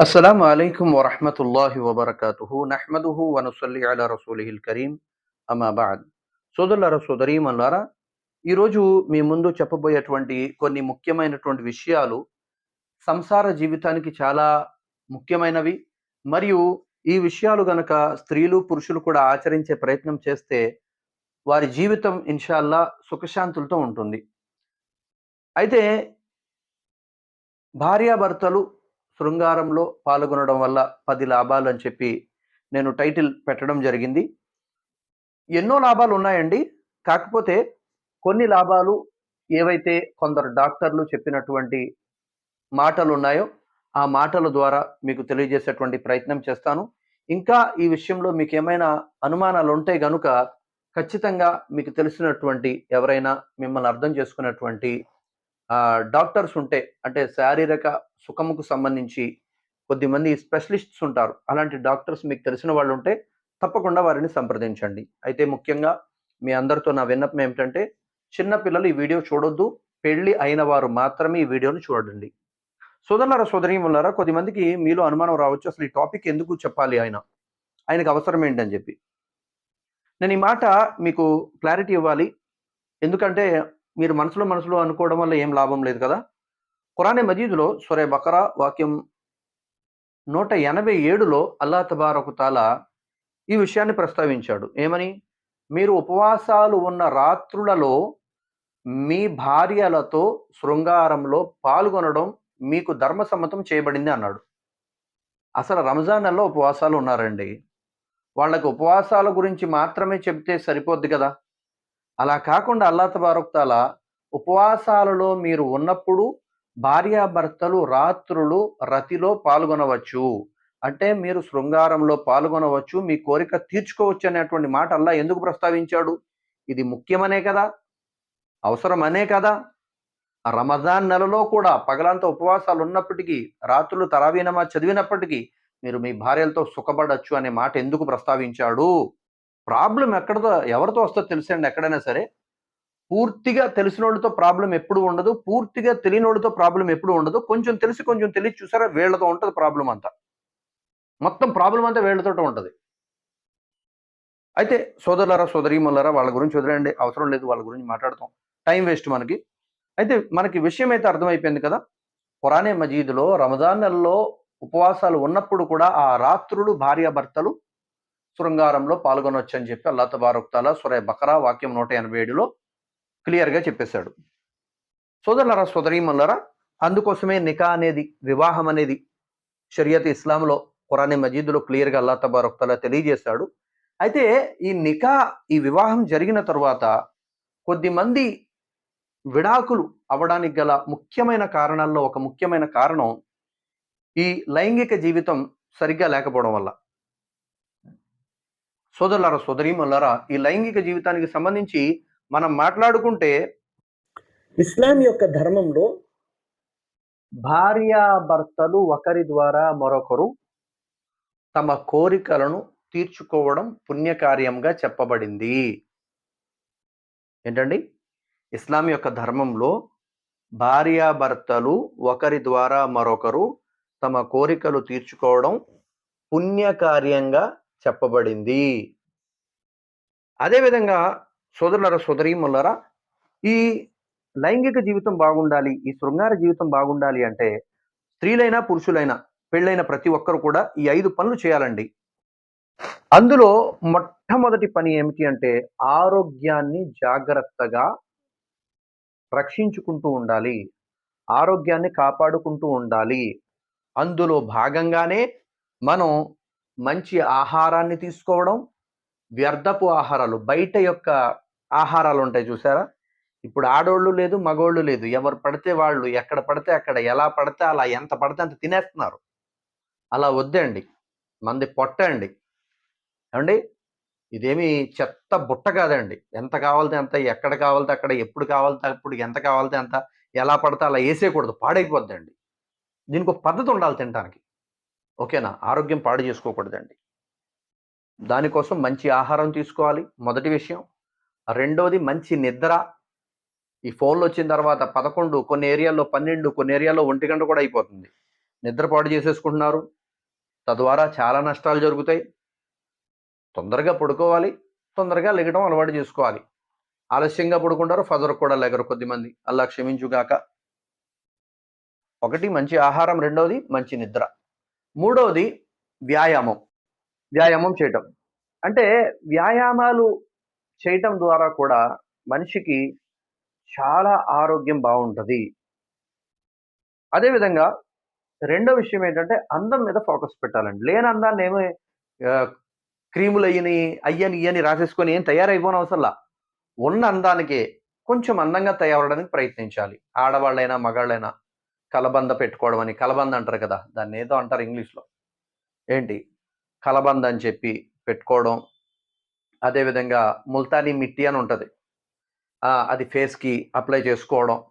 అస్సలం అయికం వరహమతుల్లాహి వబర్కతుహు నహ్మదుహు వనసల్లి అల రసూలిహిల్ కరీం అమాబాద్ సోదరులారా సోదరీమల్లారా ఈరోజు మీ ముందు చెప్పబోయేటువంటి కొన్ని ముఖ్యమైనటువంటి విషయాలు సంసార జీవితానికి చాలా ముఖ్యమైనవి. మరియు ఈ విషయాలు గనక స్త్రీలు పురుషులు కూడా ఆచరించే ప్రయత్నం చేస్తే వారి జీవితం ఇన్షాల్లా సుఖశాంతులతో ఉంటుంది. అయితే భార్యాభర్తలు శృంగారంలో పాల్గొనడం వల్ల పది లాభాలు అని చెప్పి నేను టైటిల్ పెట్టడం జరిగింది. ఎన్నో లాభాలు ఉన్నాయండి. కాకపోతే కొన్ని లాభాలు ఏవైతే కొందరు డాక్టర్లు చెప్పినటువంటి మాటలు ఉన్నాయో ఆ మాటల ద్వారా మీకు తెలియజేసేటువంటి ప్రయత్నం చేస్తాను. ఇంకా ఈ విషయంలో మీకు ఏమైనా అనుమానాలు ఉంటే గనుక ఖచ్చితంగా మీకు తెలిసినటువంటి ఎవరైనా మిమ్మల్ని అర్థం చేసుకున్నటువంటి డాక్టర్స్ ఉంటే అంటే శారీరక సుఖముకు సంబంధించి కొద్దిమంది స్పెషలిస్ట్స్ ఉంటారు. అలాంటి డాక్టర్స్ మీకు తెలిసిన వాళ్ళు ఉంటే తప్పకుండా వారిని సంప్రదించండి. అయితే ముఖ్యంగా మీ అందరితో నా విన్నపం ఏమిటంటే చిన్న పిల్లలు ఈ వీడియో చూడొద్దు. పెళ్ళి అయిన వారు మాత్రమే ఈ వీడియోను చూడండి. సోదరులారా సోదరీములారా కొద్దిమందికి మీలో అనుమానం రావచ్చు. అసలు ఈ టాపిక్ ఎందుకు చెప్పాలి ఆయన? ఆయనకు అవసరం ఏంటని చెప్పి. నేను ఈ మాట మీకు క్లారిటీ ఇవ్వాలి. ఎందుకంటే మీరు మనసులో మనసులో అనుకోవడం వల్ల ఏం లాభం లేదు కదా? ఖురానే మజీదులో సురే బకరా వాక్యం నూట ఎనభై ఏడులో అల్లా తబారకు తాలా ఈ విషయాన్ని ప్రస్తావించాడు. ఏమని? మీరు ఉపవాసాలు ఉన్న రాత్రులలో మీ భార్యలతో శృంగారంలో పాల్గొనడం మీకు ధర్మసమ్మతం చేయబడింది అన్నాడు. అసలు రంజాన్ నెలలో ఉపవాసాలు ఉన్నారండి. వాళ్ళకి ఉపవాసాల గురించి మాత్రమే చెప్తే సరిపోద్ది కదా? అలా కాకుండా అల్లా తబారక్తాల ఉపవాసాలలో మీరు ఉన్నప్పుడు భార్యాభర్తలు రాత్రులు రతిలో పాల్గొనవచ్చు. అంటే మీరు శృంగారంలో పాల్గొనవచ్చు మీ కోరిక తీర్చుకోవచ్చు అనేటువంటి మాట అల్లా ఎందుకు ప్రస్తావించాడు? ఇది ముఖ్యమనే కదా? అవసరమనే కదా? రమజాన్ నెలలో కూడా పగలంతా ఉపవాసాలు ఉన్నప్పటికీ రాత్రులు తరావీనమా చదివినప్పటికీ మీరు మీ భార్యలతో సుఖపడచ్చు అనే మాట ఎందుకు ప్రస్తావించాడు? ప్రాబ్లం ఎక్కడతో ఎవరితో వస్తుందో తెలిసండి ఎక్కడైనా సరే. పూర్తిగా తెలిసిన వాళ్ళతో ప్రాబ్లం ఎప్పుడు ఉండదు పూర్తిగా తెలియని వాళ్ళతో ప్రాబ్లం ఎప్పుడు ఉండదు కొంచెం తెలిసి కొంచెం తెలిసి చూసారా వీళ్ళతో ఉంటుంది ప్రాబ్లం అంతా. మొత్తం ప్రాబ్లం అంతా వీళ్ళతో ఉంటుంది. అయితే సోదరులారా సోదరీమల్లారా వాళ్ళ గురించి వదిలేయండి అవసరం లేదు వాళ్ళ గురించి మాట్లాడతాం. టైం వేస్ట్ మనకి. అయితే మనకి విషయం అయితే అర్థమైపోయింది కదా. పురాణే మజీదులో రమజాన్ నెలలో ఉపవాసాలు ఉన్నప్పుడు కూడా ఆ రాత్రులు భార్యాభర్తలు శృంగారంలో పాల్గొనవచ్చు అని చెప్పి అల్లా తబారుక్తాల సురే బకరా వాక్యం నూట ఎనభై ఏడులో క్లియర్గా చెప్పేశాడు. సోదరులరా సోదరీమల్లారా అందుకోసమే నికా అనేది వివాహం అనేది షరియత్ ఇస్లాంలో ఖురాని మజీదులో క్లియర్గా అల్లా తబారొక్తలా తెలియజేశాడు. అయితే ఈ నికా ఈ వివాహం జరిగిన తర్వాత కొద్దిమంది విడాకులు అవడానికి గల ముఖ్యమైన కారణాల్లో ఒక ముఖ్యమైన కారణం ఈ లైంగిక జీవితం సరిగ్గా లేకపోవడం వల్ల. సోదరులారా సోదరీమల్లారా ఈ లైంగిక జీవితానికి సంబంధించి మనం మాట్లాడుకుంటే ఇస్లాం యొక్క ధర్మంలో భార్యాభర్తలు ఒకరి ద్వారా మరొకరు తమ కోరికలను తీర్చుకోవడం పుణ్యకార్యంగా చెప్పబడింది. ఏంటండి? ఇస్లాం యొక్క ధర్మంలో భార్యాభర్తలు ఒకరి ద్వారా మరొకరు తమ కోరికలు తీర్చుకోవడం పుణ్యకార్యంగా చెప్పబడింది. అదేవిధంగా సోదరులరా సోదరీములరా ఈ లైంగిక జీవితం బాగుండాలి ఈ శృంగార జీవితం బాగుండాలి అంటే స్త్రీలైనా పురుషులైనా పెళ్ళైన ప్రతి ఒక్కరు కూడా ఈ ఐదు పనులు చేయాలండి. అందులో మొట్టమొదటి పని ఏమిటి అంటే ఆరోగ్యాన్ని జాగ్రత్తగా రక్షించుకుంటూ ఉండాలి. ఆరోగ్యాన్ని కాపాడుకుంటూ ఉండాలి. అందులో భాగంగానే మనం మంచి ఆహారాన్ని తీసుకోవడం వ్యర్థపు ఆహారాలు బయట యొక్క ఆహారాలు ఉంటాయి చూసారా? ఇప్పుడు ఆడోళ్ళు లేదు మగోళ్ళు లేదు. ఎవరు పడితే వాళ్ళు ఎక్కడ పడితే అక్కడ ఎలా పడితే అలా ఎంత పడితే అంత తినేస్తున్నారు. అలా వద్దండి. మంది పొట్టండి. ఏమండి? ఇదేమి చెత్త బుట్ట కాదండి. ఎంత కావాలితే అంత ఎక్కడ కావాలితే అక్కడ ఎప్పుడు కావాలితే అప్పుడు ఎంత కావాలితే అంత ఎలా పడితే అలా వేసేయకూడదు. పాడైపోద్దండి. దీనికి ఒక పద్ధతి ఉండాలి తినడానికి ఓకేనా? ఆరోగ్యం పాడు చేసుకోకూడదండి. దానికోసం మంచి ఆహారం తీసుకోవాలి. మొదటి విషయం. రెండోది మంచి నిద్ర. ఈ ఫోన్లు వచ్చిన తర్వాత పదకొండు కొన్ని ఏరియాల్లో పన్నెండు కొన్ని ఏరియాల్లో ఒంటి గంట కూడా అయిపోతుంది. నిద్రపాటు చేసేసుకుంటున్నారు. తద్వారా చాలా నష్టాలు జరుగుతాయి. తొందరగా పడుకోవాలి. తొందరగా లెగడం అలవాటు చేసుకోవాలి. ఆలస్యంగా పడుకుంటారు. ఫజర్ కూడా లెగరు కొద్దిమంది. అలా క్షమించుగాక. ఒకటి మంచి ఆహారం. రెండవది మంచి నిద్ర. మూడవది వ్యాయామం. వ్యాయామం చేయటం. అంటే వ్యాయామాలు చేయటం ద్వారా కూడా మనిషికి చాలా ఆరోగ్యం బాగుంటుంది. అదేవిధంగా రెండో విషయం ఏంటంటే అందం మీద ఫోకస్ పెట్టాలండి. లేని అందాన్ని ఏమి క్రీములు అయ్యని అయ్యని ఇయ్యని రాసేసుకొని ఏం తయారైపోని అవసరంలా. ఉన్న అందానికి కొంచెం అందంగా తయారవడానికి ప్రయత్నించాలి. ఆడవాళ్ళైనా మగాళ్ళైనా కలబంద పెట్టుకోవడం అని కలబంద అంటారు కదా దాన్ని ఏదో అంటారు ఇంగ్లీష్లో. ఏంటి? కలబంద అని చెప్పి పెట్టుకోవడం. అదేవిధంగా ముల్తానీ మిట్టి అని ఉంటుంది. అది ఫేస్కి అప్లై చేసుకోవడం.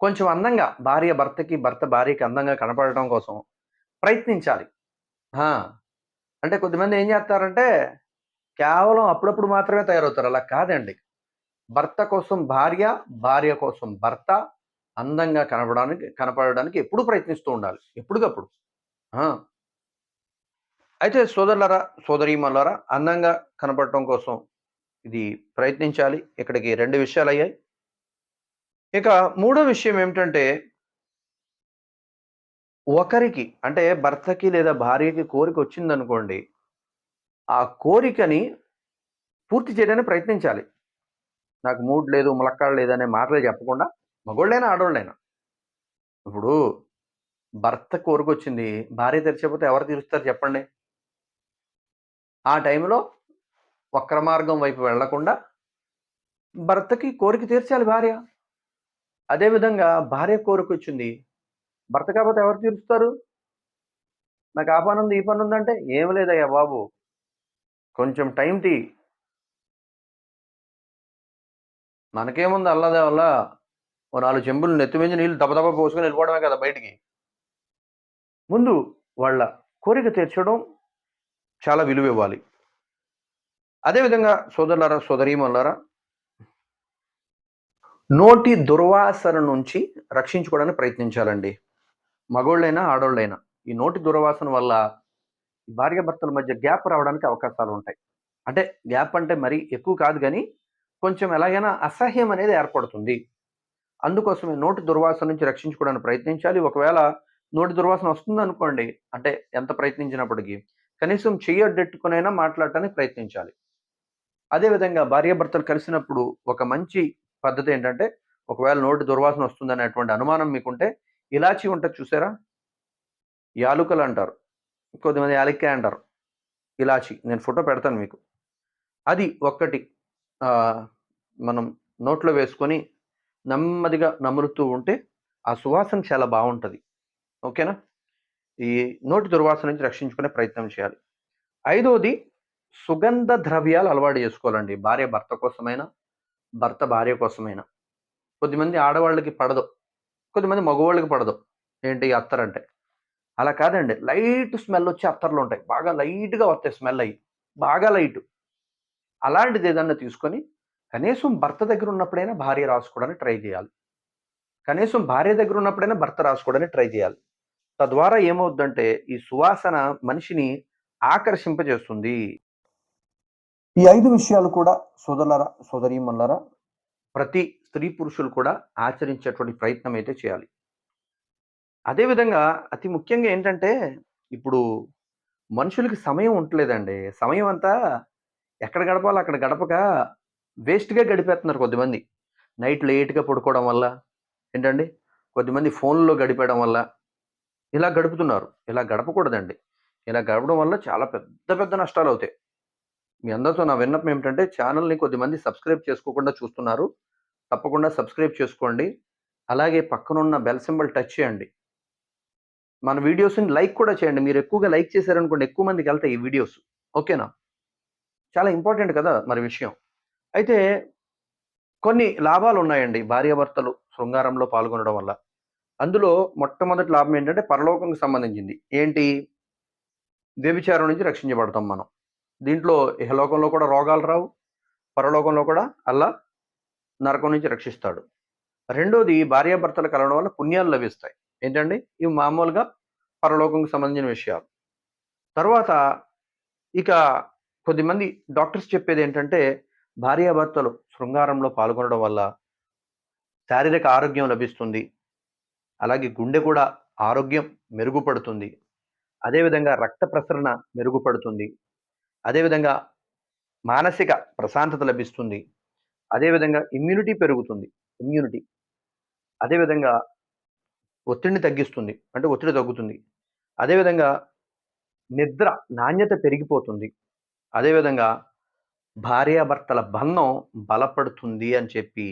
కొంచెం అందంగా భార్య భర్తకి భర్త భార్యకి అందంగా కనపడటం కోసం ప్రయత్నించాలి. అంటే కొద్దిమంది ఏం చేస్తారంటే కేవలం అప్పుడప్పుడు మాత్రమే తయారవుతారు. అలా కాదండి. భర్త కోసం భార్య భార్య కోసం భర్త అందంగా కనపడడానికి కనపడడానికి ఎప్పుడు ప్రయత్నిస్తూ ఉండాలి. ఎప్పటికప్పుడు. అయితే సోదరులరా సోదరీమల్లారా అందంగా కనపడటం కోసం ఇది ప్రయత్నించాలి. ఇక్కడికి రెండు విషయాలు అయ్యాయి ఇక మూడో విషయం ఏమిటంటే ఒకరికి అంటే భర్తకి లేదా భార్యకి కోరిక వచ్చిందనుకోండి ఆ కోరికని పూర్తి చేయడానికి ప్రయత్నించాలి. నాకు మూడ్ లేదు ములక్కాడు లేదు అనే మాటలే చెప్పకుండా మగోళ్ళైనా ఆడోళ్ళైనా. ఇప్పుడు భర్త కోరిక వచ్చింది భార్య తెరిచకపోతే ఎవరు తీరుస్తారు చెప్పండి? ఆ టైంలో వక్ర మార్గం వైపు వెళ్ళకుండా భర్తకి కోరిక తీర్చాలి భార్య. అదేవిధంగా భార్య కోరిక వచ్చింది. భర్త కాకపోతే ఎవరు తీరుస్తారు? నాకు ఆ పని ఉంది ఈ పని ఉందంటే ఏం లేదయ్యా బాబు. కొంచెం టైం తీ. మనకేముంది అల్లదే వల్ల ఓ నాలుగు చెంబులు నెత్తిమించి నీళ్ళు దబదబ పోసుకొని వెళ్ళిపోవడమే కదా బయటికి. ముందు వాళ్ళ కోరిక తీర్చడం చాలా విలువ ఇవ్వాలి. అదేవిధంగా సోదరులారా సోదరీమన్నారా నోటి దుర్వాసన నుంచి రక్షించుకోవడానికి ప్రయత్నించాలండి. మగోళ్ళైనా ఆడోళ్ళైనా ఈ నోటి దుర్వాసన వల్ల భార్య భర్తల మధ్య గ్యాప్ రావడానికి అవకాశాలు ఉంటాయి. అంటే గ్యాప్ అంటే మరీ ఎక్కువ కాదు కానీ కొంచెం ఎలాగైనా అసహ్యం అనేది ఏర్పడుతుంది. అందుకోసమే నోటి దుర్వాసన నుంచి రక్షించుకోవడానికి ప్రయత్నించాలి. ఒకవేళ నోటి దుర్వాసన వస్తుంది అనుకోండి అంటే ఎంత ప్రయత్నించినప్పటికీ కనీసం చెయ్యొడ్డెట్టుకునైనా మాట్లాడటానికి ప్రయత్నించాలి. అదేవిధంగా భార్యాభర్తలు కలిసినప్పుడు ఒక మంచి పద్ధతి ఏంటంటే ఒకవేళ నోటి దుర్వాసన వస్తుందనేటువంటి అనుమానం మీకుంటే ఇలాచి ఉంటుంది చూసారా? యాలుకలు అంటారు. కొద్దిమంది యాలక్కాయ అంటారు. ఇలాచి నేను ఫోటో పెడతాను మీకు. అది ఒక్కటి మనం నోట్లో వేసుకొని నెమ్మదిగా నములుతూ ఉంటే ఆ సువాసన చాలా బాగుంటుంది. ఓకేనా? ఈ నోటి దుర్వాసన నుంచి రక్షించుకునే ప్రయత్నం చేయాలి. ఐదవది సుగంధ ద్రవ్యాలు అలవాటు చేసుకోవాలండి. భార్య భర్త కోసమైనా భర్త భార్య కోసమైనా. కొద్దిమంది ఆడవాళ్ళకి పడదు. కొద్దిమంది మగవాళ్ళకి పడదు. ఏంటి అత్తర్ అంటే? అలా కాదండి. లైట్ స్మెల్ వచ్చే అత్తర్లు ఉంటాయి. బాగా లైట్గా వస్తాయి స్మెల్ అయ్యి. బాగా లైట్. అలాంటిది ఏదన్నా తీసుకొని కనీసం భర్త దగ్గర ఉన్నప్పుడైనా భార్య రాసుకోవడానికి ట్రై చేయాలి. కనీసం భార్య దగ్గర ఉన్నప్పుడైనా భర్త రాసుకోవడానికి ట్రై చేయాలి. తద్వారా ఏమవుద్దంటే ఈ సువాసన మనిషిని ఆకర్షింపజేస్తుంది. ఈ ఐదు విషయాలు కూడా సోదరులరా సోదరీమన్లరా ప్రతి స్త్రీ పురుషులు కూడా ఆచరించేటువంటి ప్రయత్నం అయితే చేయాలి. అదేవిధంగా అతి ముఖ్యంగా ఏంటంటే ఇప్పుడు మనుషులకి సమయం ఉండలేదండి సమయం అంతా ఎక్కడ గడపాలో అక్కడ గడపక వేస్ట్గా గడిపేస్తున్నారు కొద్దిమంది. నైట్ లేట్గా పడుకోవడం వల్ల ఏంటండి? కొద్దిమంది ఫోన్లో గడిపేయడం వల్ల ఇలా గడుపుతున్నారు. ఇలా గడపకూడదండి. ఇలా గడపడం వల్ల చాలా పెద్ద పెద్ద నష్టాలు అవుతాయి మీ అందరితో నా విన్నపం ఏమిటంటే ఛానల్ని కొద్దిమంది సబ్స్క్రైబ్ చేసుకోకుండా చూస్తున్నారు. తప్పకుండా సబ్స్క్రైబ్ చేసుకోండి. అలాగే పక్కనున్న బెల్ సింబల్ టచ్ చేయండి. మన వీడియోస్ని లైక్ కూడా చేయండి. మీరు ఎక్కువగా లైక్ చేశారనుకోండి ఎక్కువ మందికి వెళ్తాయి ఈ వీడియోస్. ఓకేనా? చాలా ఇంపార్టెంట్ కదా మరి విషయం. అయితే కొన్ని లాభాలు ఉన్నాయండి భార్యాభర్తలు శృంగారంలో పాల్గొనడం వల్ల. అందులో మొట్టమొదటి లాభం ఏంటంటే పరలోకంకి సంబంధించింది. ఏంటి? వ్యభిచారం నుంచి రక్షించబడతాం మనం. దీంట్లో ఇహలోకంలో కూడా రోగాలు రావు. పరలోకంలో కూడా అల్లా నరకం నుంచి రక్షిస్తాడు. రెండోది భార్యాభర్తలు కలవడం వల్ల పుణ్యాలు లభిస్తాయి. ఏంటండి? ఇవి మామూలుగా పరలోకంకి సంబంధించిన విషయాలు. తర్వాత ఇక కొద్దిమంది డాక్టర్స్ చెప్పేది ఏంటంటే భార్యాభర్తలు శృంగారంలో పాల్గొనడం వల్ల శారీరక ఆరోగ్యం లభిస్తుంది. అలాగే గుండె కూడా ఆరోగ్యం మెరుగుపడుతుంది. అదేవిధంగా రక్త ప్రసరణ మెరుగుపడుతుంది. అదేవిధంగా మానసిక ప్రశాంతత లభిస్తుంది. అదేవిధంగా ఇమ్యూనిటీ పెరుగుతుంది. ఇమ్యూనిటీ అదేవిధంగా ఒత్తిడిని తగ్గిస్తుంది. అంటే ఒత్తిడి తగ్గుతుంది. అదేవిధంగా నిద్ర నాణ్యత పెరిగిపోతుంది. అదేవిధంగా భార్యాభర్తల బంధం బలపడుతుంది అని చెప్పి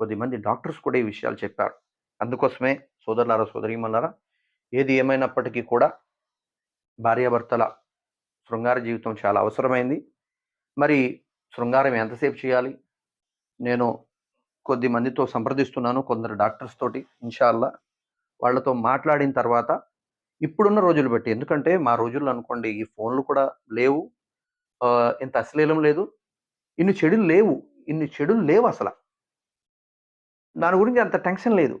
కొద్దిమంది డాక్టర్స్ కూడా ఈ విషయాలు చెప్పారు. అందుకోసమే సోదరులారా సోదరీమన్నారా ఏది ఏమైనప్పటికీ కూడా భార్యాభర్తల శృంగార జీవితం చాలా అవసరమైంది. మరి శృంగారం ఎంతసేపు చేయాలి? నేను కొద్ది మందితో సంప్రదిస్తున్నాను కొందరు డాక్టర్స్ తోటి ఇన్షాల్లా. వాళ్ళతో మాట్లాడిన తర్వాత ఇప్పుడున్న రోజులు బట్టి ఎందుకంటే మా రోజుల్లో అనుకోండి ఈ ఫోన్లు కూడా లేవు. ఇంత అశ్లీలం లేదు. ఇన్ని చెడులు లేవు. ఇన్ని చెడులు లేవు అసలు. దాని గురించి అంత టెన్షన్ లేదు.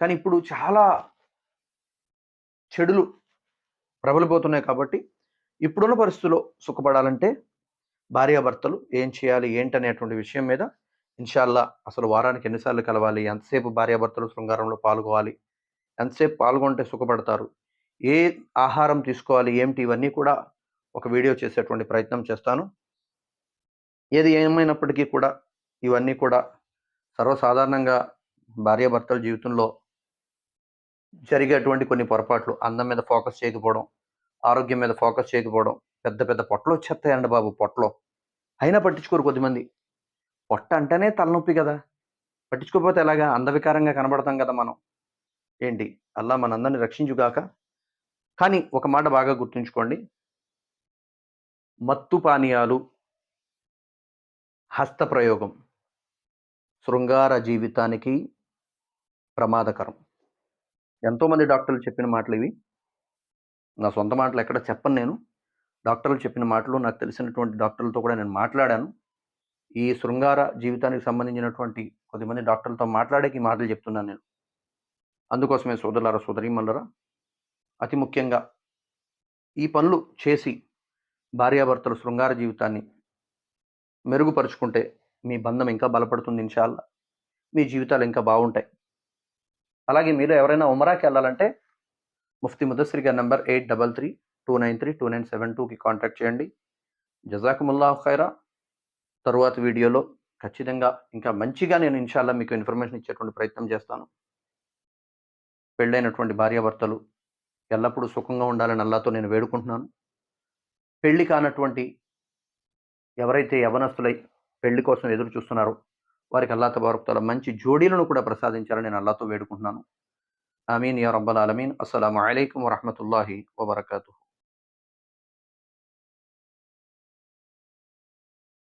కానీ ఇప్పుడు చాలా చెడులు ప్రబలిపోతున్నాయి కాబట్టి ఇప్పుడున్న పరిస్థితుల్లో సుఖపడాలంటే భార్యాభర్తలు ఏం చేయాలి ఏంటనేటువంటి విషయం మీద ఇన్షాల్లా అసలు వారానికి ఎన్నిసార్లు కలవాలి ఎంతసేపు భార్యాభర్తలు శృంగారంలో పాల్గొవాలి ఎంతసేపు పాల్గొంటే సుఖపడతారు ఏ ఆహారం తీసుకోవాలి ఏమిటి ఇవన్నీ కూడా ఒక వీడియో చేసేటువంటి ప్రయత్నం చేస్తాను. ఏది ఏమైనప్పటికీ కూడా ఇవన్నీ కూడా సర్వసాధారణంగా భార్యాభర్తల జీవితంలో జరిగేటువంటి కొన్ని పొరపాట్లు అందం మీద ఫోకస్ చేయకపోవడం ఆరోగ్యం మీద ఫోకస్ చేయకపోవడం పెద్ద పెద్ద పొట్టలు వచ్చేస్తాయండి బాబు పొట్టలో. అయినా పట్టించుకోరు కొద్దిమంది. పొట్ట అంటేనే తలనొప్పి కదా. పట్టించుకోకపోతే ఎలాగా? అందవికారంగా కనబడతాం కదా మనం. ఏంటి? అల్లా మనందరిని రక్షించుగాక. కానీ ఒక మాట బాగా గుర్తుంచుకోండి. మత్తు పానీయాలు హస్త ప్రయోగం. శృంగార జీవితానికి ప్రమాదకరం. ఎంతోమంది డాక్టర్లు చెప్పిన మాటలు ఇవి. నా సొంత మాటలు ఎక్కడ చెప్పను నేను. డాక్టర్లు చెప్పిన మాటలు నాకు తెలిసినటువంటి డాక్టర్లతో కూడా నేను మాట్లాడాను. ఈ శృంగార జీవితానికి సంబంధించినటువంటి కొద్దిమంది డాక్టర్లతో మాట్లాడేకి ఈ మాటలు చెప్తున్నాను నేను. అందుకోసమే సోదరులారా సోదరీమల్లరా అతి ముఖ్యంగా ఈ పనులు చేసి భార్యాభర్తలు శృంగార జీవితాన్ని మెరుగుపరుచుకుంటే మీ బంధం ఇంకా బలపడుతుంది ఇన్షాల్లా మీ జీవితాలు ఇంకా బాగుంటాయి. అలాగే మీరు ఎవరైనా ఉమరాకి వెళ్ళాలంటే ముఫ్తి ముదస్సిరి గారి number eight double three two nine three two nine seven టూకి కాంటాక్ట్ చేయండి. జజాకుముల్లా ఖైరా. తరువాత వీడియోలో ఖచ్చితంగా ఇంకా మంచిగా నేను ఇన్షాల్లా మీకు ఇన్ఫర్మేషన్ ఇచ్చేటువంటి ప్రయత్నం చేస్తాను. పెళ్ళైనటువంటి భార్యాభర్తలు ఎల్లప్పుడూ సుఖంగా ఉండాలని అల్లాతో నేను వేడుకుంటున్నాను. పెళ్ళి కానటువంటి ఎవరైతే యవనస్తులై పెళ్ళి కోసం ఎదురు చూస్తున్నారో వారికి అల్లా తబారకుతాల మంచి జోడీలను కూడా ప్రసాదించాలని నేను అల్లాతో వేడుకుంటున్నాను. ఆమీన్ యా రబ్బల్ ఆలమీన్. అస్సలం అయికం వరహమతుల్లాహి వబర్కాతు